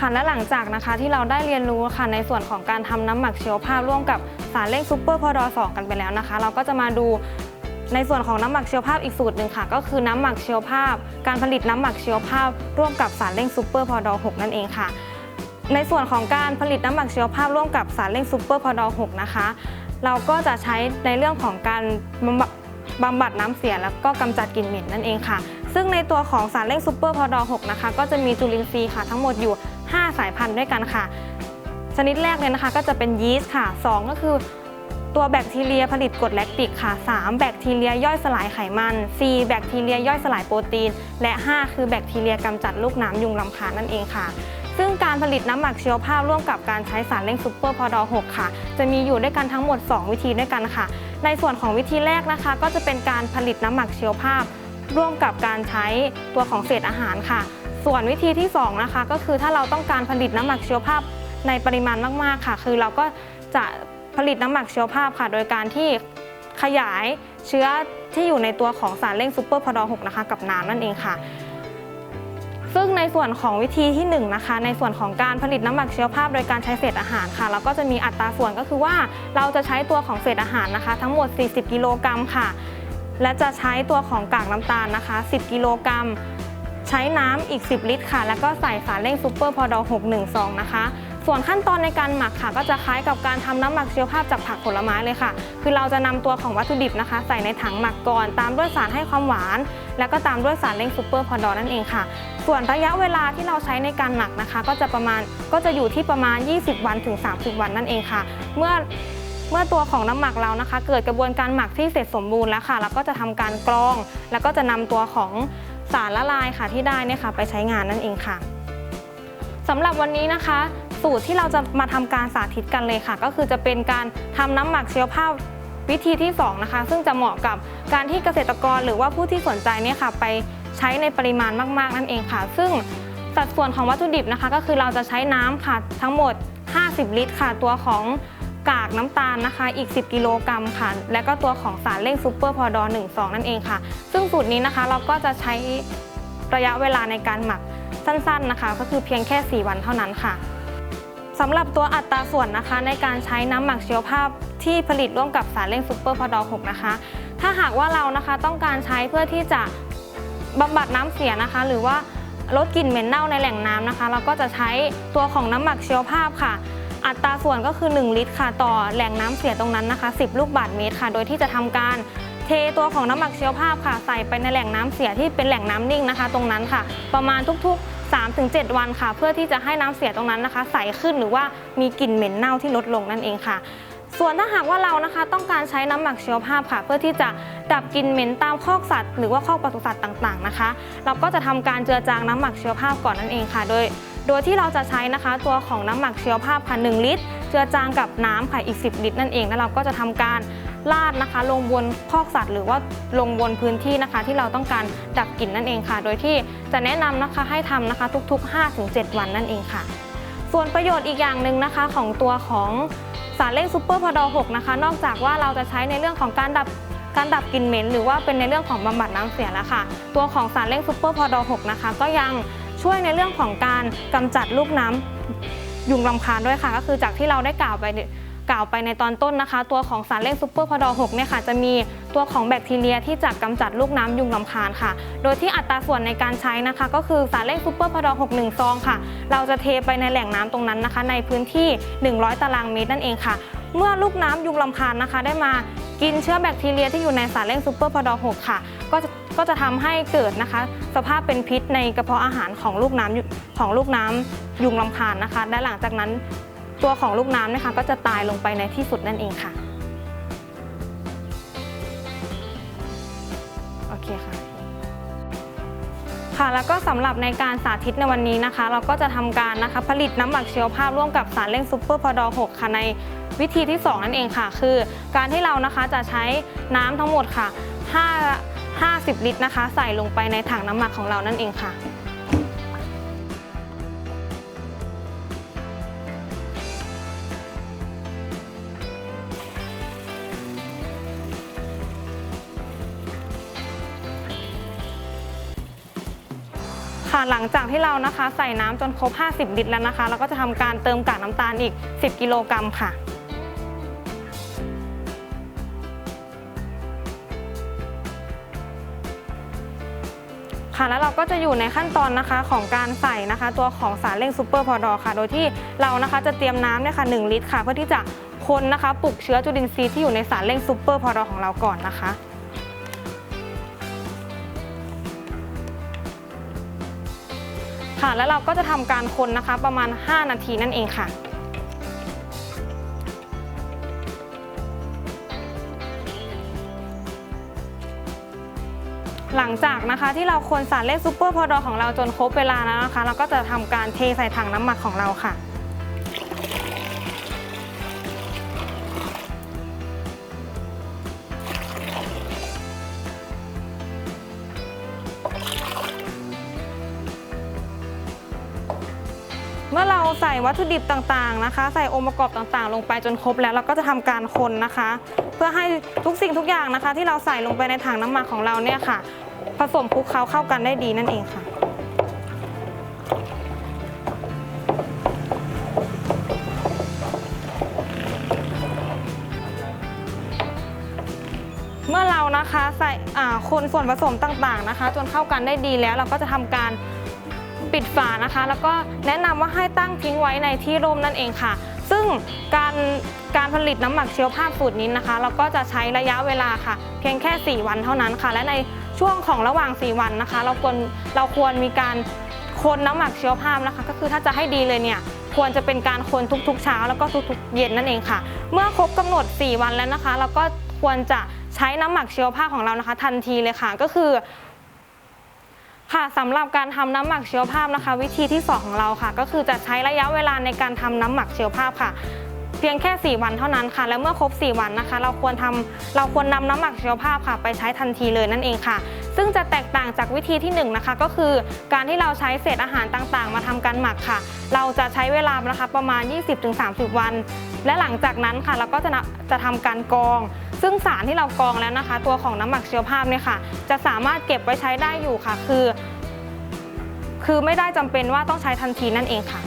ค่ะและหลังจากนะคะที่เราได้เรียนรู้ค่ะในส่วนของการทำน้ำหมักเชีวภาพร่วมกับสารเร่งซูเปอร์พอดอ2กันไปแล้วนะคะ เราก็จะมาดูในส่วนของน้ำหมักเชีวภาพอีกสูตรหนึ่งค่ะ ก็คือน้ำหมักเชีวภาพ การผลิตน้ำหมักเชีวภาพ ร่วมกับสารเร่งซูเปอร์พอดอ6นั่นเองค่ะ ในส่วนของการผลิตน้ำหมักเชีวภาพร่วมกับสารเร่งซูเปอร์พอดอ6นะคะ เราก็จะใช้ในเรื่องของการบำบัดบำบัดน้ำเสียแล้วก็กำจัดกลิ่นเหม็นนั่นเองค่ะ ซึ่งในตัวของสารเร่งซูเปอร์พอดอ6นะคะ ก็จะมีจุลินทรีย์ค่ะทั้งหมดอยู่ 5 สายพันธุ์ด้วยกันค่ะ ชนิดแรกเลยนะคะก็จะเป็นยีสต์ค่ะ 2 ก็คือตัวแบคทีเรียผลิตกรดแลคติกค่ะ 3 แบคทีเรียย่อยสลายไขมัน 4 แบคทีเรียย่อยสลายโปรตีน และ 5 คือแบคทีเรียกำจัดลูกน้ำยุงลำคาญนั่นเองค่ะ ซึ่งการผลิตน้ำหมักชีวภาพร่วมกับการใช้สารเร่งซูเปอร์พอดอ6ค่ะ จะมีอยู่ด้วยกันทั้งหมด 2 วิธีด้วยกันค่ะ ในส่วนของวิธีแรกนะคะ ก็จะเป็นการผลิตน้ำหมักชีวภาพ ร่วมกับการใช้ตัวของเศษอาหารค่ะ ส่วนวิธีที่สองนะคะก็คือถ้าเราต้องการผลิตน้ำหมักชีวภาพในปริมาณมากๆค่ะ คือเราก็จะผลิตน้ำหมักชีวภาพค่ะ โดยการที่ขยายเชื้อที่อยู่ในตัวของสารเร่งซูเปอร์พอดอ6นะคะกับน้ำนั่นเองค่ะ ซึ่งในส่วนของวิธีที่1นงนะคะในส่วนของการผลิตน้ำหมักชีวภาพ โดยการใช้เศษอาหารค่ะเราก็จะมีอัตราส่วนก็คือว่าเราจะใช้ตัวของเศษอาหารนะคะ ทั้งหมด 40 กิโลกรัมค่ะ และจะใช้ตัวของกากน้ำตาลนะคะ 10 กิโลกรัม ใช้น้ำอีก 10 ลิตรค่ะ แล้วก็ใส่สารเร่งซูเปอร์พอดอ6 1ซองนะคะ ส่วนขั้นตอนในการหมักค่ะ ก็จะคล้ายกับการทำน้ำหมักชีวภาพจากผักผลไม้เลยค่ะ คือเราจะนำตัวของวัตถุดิบนะคะ ใส่ในถังหมักก่อน ตามด้วยสารให้ความหวาน แล้วก็ตามด้วยสารเร่งซูเปอร์พอดอนั่นเองค่ะ ส่วนระยะเวลาที่เราใช้ในการหมักนะคะ ก็จะประมาณก็จะอยู่ที่ประมาณ 20 วันถึง 30 วันนั่นเองค่ะ เมื่อเมื่อตัวของน้ำหมักเรานะคะ เกิดกระบวนการหมักที่เสร็จสมบูรณ์แล้วค่ะ เราก็จะทำการกรอง แล้วก็จะนำตัวของ สารละลายค่ะที่ได้เนี่ยค่ะ ไปใช้งานนั่นเองค่ะสำหรับวันนี้นะคะ สูตรที่เราจะมาทำการสาธิตกันเลยค่ะ ก็คือจะเป็นการทำน้ำหมักเชีวภาพวิธีที่สองนะคะซึ่งจะเหมาะกับการที่เกษตรกรหรือว่าผู้ที่สนใจเนี่ยค่ะไปใช้ในปริมาณมากๆนั่นเองค่ะ ซึ่งสัดส่วนของวัตถุดิบนะคะ ก็คือเราจะใช้น้ำค่ะทั้งหมด 50 ลิตรค่ะ ตัวของ กากน้ำตาลนะคะ อีก 10 กิโลกรัมค่ะ และก็ตัวของสารเร่งซูเปอร์พอดอ1ซองนั่นเองค่ะ ซึ่งสูตรนี้นะคะเราก็จะใช้ระยะเวลาในการหมักสั้นๆนะคะ ก็คือเพียงแค่ 4 วันเท่านั้นค่ะสำหรับตัวอัตราส่วนนะคะ ในการใช้น้ำหมักชีวภาพที่ผลิตร่วมกับสารเร่งซูเปอร์พอดอ6นะคะ ถ้าหากว่าเรานะคะต้องการใช้เพื่อที่จะบำบัดน้ำเสียนะคะ หรือว่าลดกลิ่นเหม็นเน่าในแหล่งน้ำนะคะ เราก็จะใช้ตัวของน้ำหมักชีวภาพค่ะ อัตราส่วนก็คือ 1 ลิตรค่ะ ต่อแหล่งน้ำเสียตรงนั้นนะคะ 10 ลูกบาศก์เมตรค่ะ โดยที่จะทำการเทตัวของน้ำหมักเชีวภาพค่ะ ใส่ไปในแหล่งน้ำเสียที่เป็นแหล่งน้ำนิ่งนะคะ ตรงนั้นค่ะ ประมาณทุก ๆ 3-7 วันค่ะ เพื่อที่จะให้น้ำเสียตรงนั้นนะคะ ใสขึ้นหรือว่ามีกลิ่นเหม็นเน่าที่ลดลงนั่นเองค่ะส่วนถ้าหากว่าเรานะคะต้องการใช้น้ำหมักชีวภาพค่ะ เพื่อที่จะดับกลิ่นเหม็นตามคอกสัตว์หรือว่าคอกปศุสัตว์ต่างๆนะคะ เราก็จะทำการเจือจางน้ำหมักชีวภาพก่อนนั่นเองค่ะ โดย โดยที่เราจะใช้นะคะตัวของน้ำหมักเชีวภาพค่ะ1ลิตร เจือจางกับน้ำค่ะอีก 10 ลิตรนั่นเอง แล้วเราก็จะทำการราดนะคะ ลงบนคอกสัตว์ หรือว่าลงบนพื้นที่นะคะ ที่เราต้องการดับกลิ่นนั่นเองค่ะ โดยที่จะแนะนำนะคะให้ทำนะคะทุก ๆ 5-7 วันนั่นเองค่ะ ส่วนประโยชน์อีกอย่างหนึ่งนะคะของตัวของสารเร่งซูเปอร์พอดอ6นะคะ นอกจากว่าเราจะใช้ในเรื่องของการดับการดับกลิ่นเหม็น หรือว่าเป็นในเรื่องของบำบัดน้ำเสียแล้วค่ะ ตัวของสารเร่งซูเปอร์พอดอ6นะคะ ก็ยัง ช่วยในเรื่องของการกำจัดลูกน้ำยุงลำคาญด้วยค่ะ ก็คือจากที่เราได้กล่าวไปกล่าวไปในตอนต้นนะคะ ตัวของสารเร่งซูเปอร์พอดอ6เนี่ยค่ะจะมีตัวของแบคทีเรียที่จะกำจัดลูกน้ำยุงลำคาญค่ะ โดยที่อัตราส่วนในการใช้นะคะ ก็คือสารเร่งซูเปอร์พอดอ6 1ซองค่ะ เราจะเทไปในแหล่งน้ำตรงนั้นนะคะ ในพื้นที่ 100 ตารางเมตรนั่นเองค่ะ เมื่อลูกน้ำยุงลำคาญนะคะ ได้มากินเชื้อแบคทีเรียที่อยู่ในสารเร่งซูเปอร์พอดอ6ค่ะ ก็จะ ก็จะทำให้เกิดนะคะ สภาพเป็นพิษในกระเพาะอาหารของลูกน้ำของลูกน้ำยุงลำคาญนะคะ และหลังจากนั้นตัวของลูกน้ำนะคะก็จะตายลงไปในที่สุดนั่นเองค่ะโอเคค่ะค่ะแล้วก็สำหรับในการสาธิตในวันนี้นะคะ เราก็จะทำการนะคะผลิตน้ำหมักชีวภาพร่วมกับสารเร่งซูเปอร์พอดอ6ค่ะในวิธีที่ 2 นั่นเองค่ะ คือ การที่เรานะคะจะใช้น้ำทั้งหมดค่ะ5 50 ลิตรนะคะ ใส่ลงไปในถังน้ำหมักของเรานั่นเองค่ะ ค่ะหลังจากที่เรานะคะใส่น้ำจนครบ 50 ลิตรแล้วนะคะ เราก็จะทำการเติมกากน้ำตาลอีก 10 กิโลกรัมค่ะ ค่ะ แล้วเราก็จะอยู่ในขั้นตอนนะคะของการใส่นะคะ ตัวของสารเร่งซูเปอร์พอดอค่ะ โดยที่เรานะคะจะเตรียมน้ำเนี่ยค่ะ1ลิตรค่ะ เพื่อที่จะคนนะคะปลุกเชื้อจุลินทรีย์ที่อยู่ในสารเร่งซูเปอร์พอดอของเราก่อนนะคะค่ะแล้วเราก็จะทำการคนนะคะประมาณ 5 นาทีนั่นเองค่ะ หลังจากนะคะที่เราคนสารเลขซูเปอร์พอดอของเราจนครบเวลาแล้วนะคะ เราก็จะทำการเทใส่ถังน้ำหมักของเราค่ะ เมื่อเราใส่วัตถุดิบต่างๆนะคะ ใส่องค์ประกอบต่างๆ ลงไปจนครบแล้วเราก็จะทำการคนนะคะ เพื่อให้ทุกสิ่งทุกอย่างนะคะ ที่เราใส่ลงไปในถังน้ำหมักของเราเนี่ยค่ะ ผสมคลุกเคล้าเข้ากันได้ดีนั่นเองค่ะเมื่อเรานะคะใส่คนส่วนผสมต่างๆนะคะ จนเข้ากันได้ดีแล้วเราก็จะทำการ ปิดฝานะคะ แล้วก็แนะนำว่าให้ตั้งทิ้งไว้ในที่ร่มนั่นเองค่ะ ซึ่งการการผลิตน้ำหมักเชื้อภาพสูตรนี้นะคะ เราก็จะใช้ระยะเวลาค่ะ เพียงแค่ 4 วันเท่านั้นค่ะ และในช่วงของระหว่าง 4 วันนะคะ เราควรเราควรมีการคนน้ำหมักเชื้อภาพนะคะ ก็คือถ้าจะให้ดีเลยเนี่ยควรจะเป็นการคนทุกๆ เช้าแล้วก็ทุกๆ เย็นนั่นเองค่ะ เมื่อครบกำหนด 4 วันแล้วนะคะ เราก็ควรจะใช้น้ำหมักเชื้อภาพของเรานะคะ ทันทีเลยค่ะ ก็คือ ค่ะสำหรับการทำน้ำหมักเชื้อภาพนะคะ วิธีที่ 2 ของเราค่ะ ก็คือจะใช้ระยะเวลาในการทำน้ำหมักเชื้อภาพค่ะ เพียงแค่ 4 วันเท่านั้นค่ะ และเมื่อครบ 4 วันนะคะ เราควรทำเราควรนำน้ำหมักเชื้อภาพค่ะ ไปใช้ทันทีเลยนั่นเองค่ะ ซึ่งจะแตกต่างจากวิธีที่ 1 นะคะ ก็คือการที่เราใช้เศษอาหารต่างๆ มาทำการหมักค่ะ เราจะใช้เวลานะคะประมาณ 20-30 วัน และหลังจากนั้นค่ะเราก็จะจะทำการกรอง ซึ่งสารที่เรากรองแล้วนะคะ ตัวของน้ำหมักเชื้อภาพเนี่ยค่ะ จะสามารถเก็บไว้ใช้ได้อยู่ค่ะ คือ คือไม่ได้จำเป็นว่าต้องใช้ทันทีนั่นเองค่ะ